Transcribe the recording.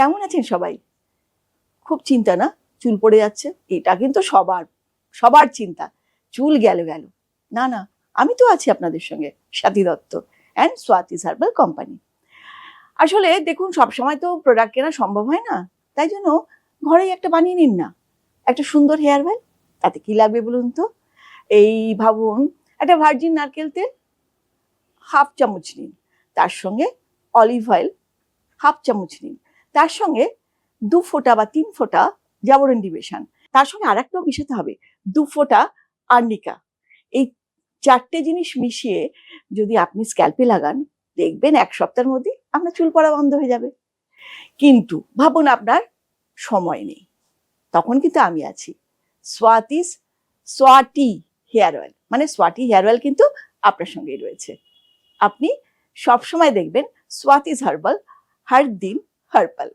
কেমন আছেন সবাই? খুব চিন্তা না? চুল পড়ে যাচ্ছে। এটা কিন্তু সবার সবার চিন্তা। চুল গেল গেল। না না, আমি তো আছি আপনাদের সঙ্গে, Swati Dutta and Swati's herbal company আসলে দেখুন, সবসময় তো প্রোডাক্ট কেনা সম্ভব হয় না। তাই জন্য ঘরেই একটা বানিয়ে নিন না। একটা সুন্দর হেয়ার অয়েল তাতে কি লাগবে বলুন তো? এই ভাবুন, একটা ভার্জিন নারকেল তেল হাফ চামচ নিন। তার সঙ্গে অলিভ অয়েল হাফ চামচ নিন। তার সঙ্গে দু ফোঁটা বা তিন ফোঁটা জাবরন্ডি বেসান তার সঙ্গে আর একটাও মিশাতে হবে, দু ফোঁটা আর্নিকা। এই চারটে জিনিস মিশিয়ে যদি আপনি স্ক্যাল্পে লাগান, দেখবেন এক সপ্তাহের মধ্যে আপনার চুল পড়া বন্ধ হয়ে যাবে। কিন্তু ভাবুন আপনার সময় নেই। তখন কিন্তু আমি আছি। সোয়াতিস সোয়াটি হেয়ার অয়েল মানে সোয়াটি হেয়ার অয়েল কিন্তু আপনার সঙ্গেই রয়েছে। আপনি সবসময় দেখবেন সোয়াতিস হার্বাল হর দিন হার্বাল